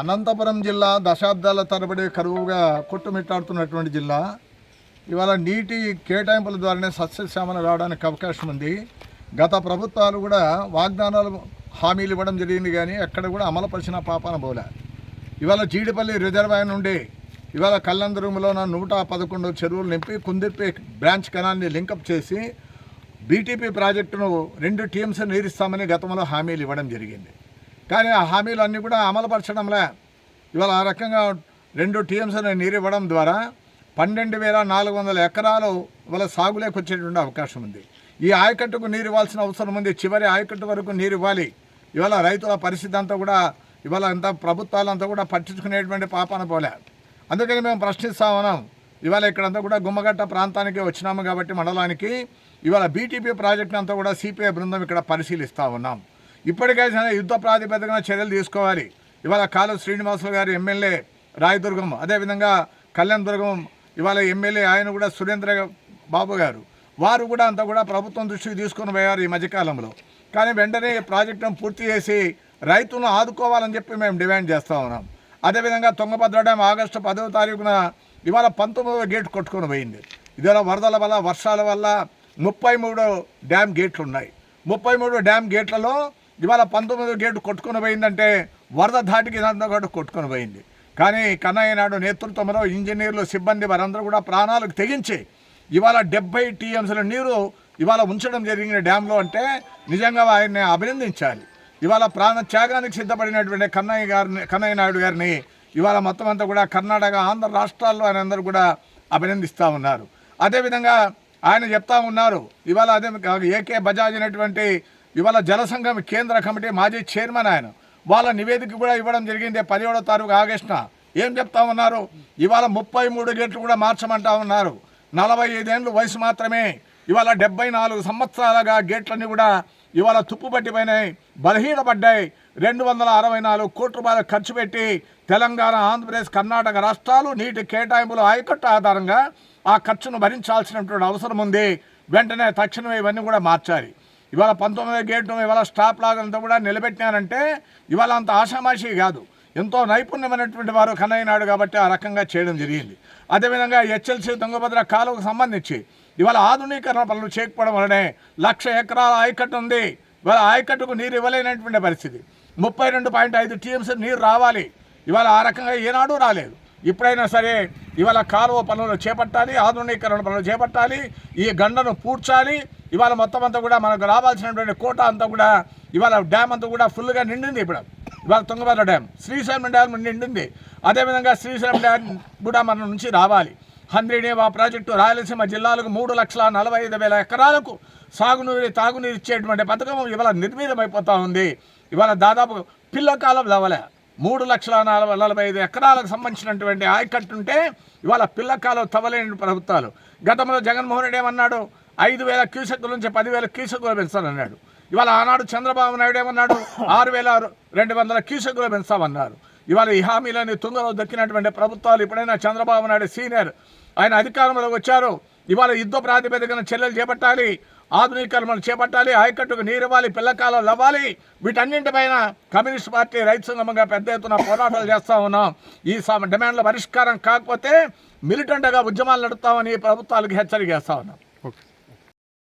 అనంతపురం జిల్లా దశాబ్దాల తరబడి కరువుగా కొట్టుమిట్టాడుతున్నటువంటి జిల్లా. ఇవాళ నీటి కేటాయింపుల ద్వారానే సస్యశ్యామలు రావడానికి అవకాశం ఉంది. గత ప్రభుత్వాలు కూడా వాగ్దానాలు హామీలు ఇవ్వడం జరిగింది కానీ ఎక్కడ కూడా అమలుపరిచిన పాపాన బోల. ఇవాళ జీడిపల్లి రిజర్వాయర్ నుండి ఇవాళ కల్లందరూములోన నూట పదకొండు చెరువులు నింపి కుందిర్పి బ్రాంచ్ కెనాల్ని లింకప్ చేసి బీటీపీ ప్రాజెక్టును రెండు టీమ్స్ నీరిస్తామని గతంలో హామీలు ఇవ్వడం జరిగింది. కానీ ఆ హామీలు అన్నీ కూడా అమలుపరచడంలే ఇవాళ ఆ రకంగా రెండు టీఎంస్ నీరు ఇవ్వడం ద్వారా పన్నెండు వేల నాలుగు వందల ఎకరాలు ఇవాళ సాగులోకి వచ్చేటువంటి అవకాశం ఉంది. ఈ ఆయకట్టుకు నీరు ఇవ్వాల్సిన అవసరం ఉంది. చివరి ఆయకట్టు వరకు నీరు ఇవ్వాలి. ఇవాళ రైతుల పరిస్థితి అంతా కూడా ఇవాళ అంతా ప్రభుత్వాలంతా కూడా పట్టించుకునేటువంటి పాపాన పోలే. అందుకని మేము ప్రశ్నిస్తా ఉన్నాం. ఇవాళ ఇక్కడంతా కూడా గుమ్మగట్ట ప్రాంతానికి వచ్చినాము కాబట్టి మండలానికి. ఇవాళ బీటీపీ ప్రాజెక్ట్ అంతా కూడా సిపిఐ బృందం ఇక్కడ పరిశీలిస్తూ ఉన్నాం. ఇప్పటికైనా యుద్ధ ప్రాతిపదికన చర్యలు తీసుకోవాలి. ఇవాళ కాలు శ్రీనివాసులు గారు ఎమ్మెల్యే రాయదుర్గం అదేవిధంగా కళ్యాణ్ దుర్గం ఇవాళ ఎమ్మెల్యే ఆయన కూడా సురేంద్ర బాబు గారు. వారు కూడా అంతా కూడా ప్రభుత్వం దృష్టికి తీసుకొని పోయారు ఈ మధ్యకాలంలో. కానీ వెంటనే ప్రాజెక్టును పూర్తి చేసి రైతులను ఆదుకోవాలని చెప్పి మేము డిమాండ్ చేస్తూ ఉన్నాం. అదేవిధంగా తుంగభద్ర డ్యామ్ ఆగస్టు పదవ తారీఖున ఇవాళ పంతొమ్మిదవ గేట్ కొట్టుకొని పోయింది. ఇవాళ వరదల వల్ల వర్షాల వల్ల ముప్పై మూడు డ్యామ్ గేట్లు ఉన్నాయి. ముప్పై మూడు డ్యామ్ గేట్లలో ఇవాళ పంతొమ్మిదో గేటు కొట్టుకొని పోయిందంటే వరద ధాటికి ఇదంతా కూడా కొట్టుకొని పోయింది. కానీ కన్నయ్య నాయుడు నేతృత్వంలో ఇంజనీర్లు సిబ్బంది వారందరూ కూడా ప్రాణాలకు తెగించి ఇవాళ డెబ్బై టీఎంసీల నీరు ఇవాళ ఉంచడం జరిగిన డ్యాంలో అంటే నిజంగా ఆయన్ని అభినందించాలి. ఇవాళ ప్రాణ త్యాగానికి సిద్ధపడినటువంటి కన్నయ్య గారిని కన్నయ్య నాయుడు గారిని ఇవాళ మొత్తం అంతా కూడా కర్ణాటక ఆంధ్ర రాష్ట్రాల్లో ఆయన అందరూ కూడా అభినందిస్తూ ఉన్నారు. అదేవిధంగా ఆయన చెప్తా ఉన్నారు ఇవాళ అదే ఏకే బజాజ్ అనేటువంటి ఇవాళ జలసంఘం కేంద్ర కమిటీ మాజీ చైర్మన్ ఆయన. వాళ్ళ నివేదిక కూడా ఇవ్వడం జరిగింది పదిహేడో తారీఖు ఆగస్టున. ఏం చెప్తా ఉన్నారు? ఇవాళ ముప్పై మూడు గేట్లు కూడా మార్చమంటా ఉన్నారు. నలభై ఐదేళ్ళు వయసు మాత్రమే. ఇవాళ డెబ్బై నాలుగు సంవత్సరాలుగా గేట్లన్నీ కూడా ఇవాళ తుప్పుపట్టిపోయినాయి బలహీనపడ్డాయి. రెండు వందల అరవై నాలుగు కోట్ల రూపాయలు ఖర్చు పెట్టి తెలంగాణ ఆంధ్రప్రదేశ్ కర్ణాటక రాష్ట్రాలు నీటి కేటాయింపులు ఆయకట్టు ఆధారంగా ఆ ఖర్చును భరించాల్సినటువంటి అవసరం ఉంది. వెంటనే తక్షణమే ఇవన్నీ కూడా మార్చాలి. ఇవాళ పంతొమ్మిదో గేటు ఇవాళ స్టాప్ లాగంతా కూడా నిలబెట్టినారంటే ఇవాళ అంత ఆషామాషి కాదు. ఎంతో నైపుణ్యమైనటువంటి వారు కన్నయ్యనాడు కాబట్టి ఆ రకంగా చేయడం జరిగింది. అదేవిధంగా హెచ్ఎల్సి తుంగభద్ర కాలువకు సంబంధించి ఇవాళ ఆధునీకరణ పనులు చేయకపోవడం వలనే లక్ష ఎకరాల ఆయకట్టు ఉంది. ఇవాళ ఆయకట్టుకు నీరు ఇవ్వలేనటువంటి పరిస్థితి. ముప్పై రెండు పాయింట్ ఐదు టీఎంసీ నీరు రావాలి. ఇవాళ ఆ రకంగా ఏనాడు రాలేదు. ఇప్పుడైనా సరే ఇవాళ కాలువ పనులు చేపట్టాలి ఆధునీకరణ పనులు చేపట్టాలి ఈ గండను పూడ్చాలి ఇవాళ మొత్తం అంతా కూడా మనకు రావాల్సినటువంటి కోట అంతా కూడా ఇవాళ డ్యామ్ అంతా కూడా ఫుల్గా నిండింది ఇప్పుడు. ఇవాళ తుంగభద్ర డ్యామ్ శ్రీశైలం డ్యామ్ నిండింది. అదేవిధంగా శ్రీశైలం డ్యామ్ కూడా మన నుంచి రావాలి. హంద్రీనేవా ప్రాజెక్టు రాయలసీమ జిల్లాలకు మూడు లక్షల నలభై ఐదు వేల ఎకరాలకు సాగునీరు తాగునీరు ఇచ్చేటువంటి పథకం ఇవాళ నిర్మీలమైపోతూ ఉంది. ఇవాళ దాదాపు పిల్లకాలం లెవలే మూడు లక్షల నలభై నలభై ఐదు ఎకరాలకు సంబంధించినటువంటి ఆయకట్టుంటే ఇవాళ పిల్లకాలం తవ్వలేని ప్రభుత్వాలు. గతంలో జగన్మోహన్ రెడ్డి ఏమన్నాడు? ఐదు వేల క్యూసెక్కుల నుంచి పదివేల క్యూసెక్కులు పెంచాలన్నాడు ఇవాళ ఆనాడు చంద్రబాబు నాయుడు ఏమన్నాడు? ఆరు వేల రెండు వందల క్యూసెక్కులు పెంచామన్నారు ఇవాళ ఈ హామీలని తుంగలో దక్కినటువంటి ప్రభుత్వాలు ఇప్పుడైనా చంద్రబాబు నాయుడు సీనియర్. ఆయన అధికారంలోకి వచ్చారు. ఇవాళ యుద్ధ ప్రాతిపదికన చర్యలు చేపట్టాలి. ఆధునీకరణలు చేపట్టాలి. ఆయకట్టుకు నీరు ఇవ్వాలి పిల్లకాలం అవ్వాలి. వీటన్నింటిపైన కమ్యూనిస్ట్ పార్టీ రైతు సంఘంగా పెద్ద ఎత్తున పోరాటాలు చేస్తూ ఉన్నాం. ఈ డిమాండ్ల పరిష్కారం కాకపోతే మిలిటెంట్గా ఉద్యమాలు నడుపుతామని ప్రభుత్వాలకు హెచ్చరిక చేస్తా ఉన్నాం.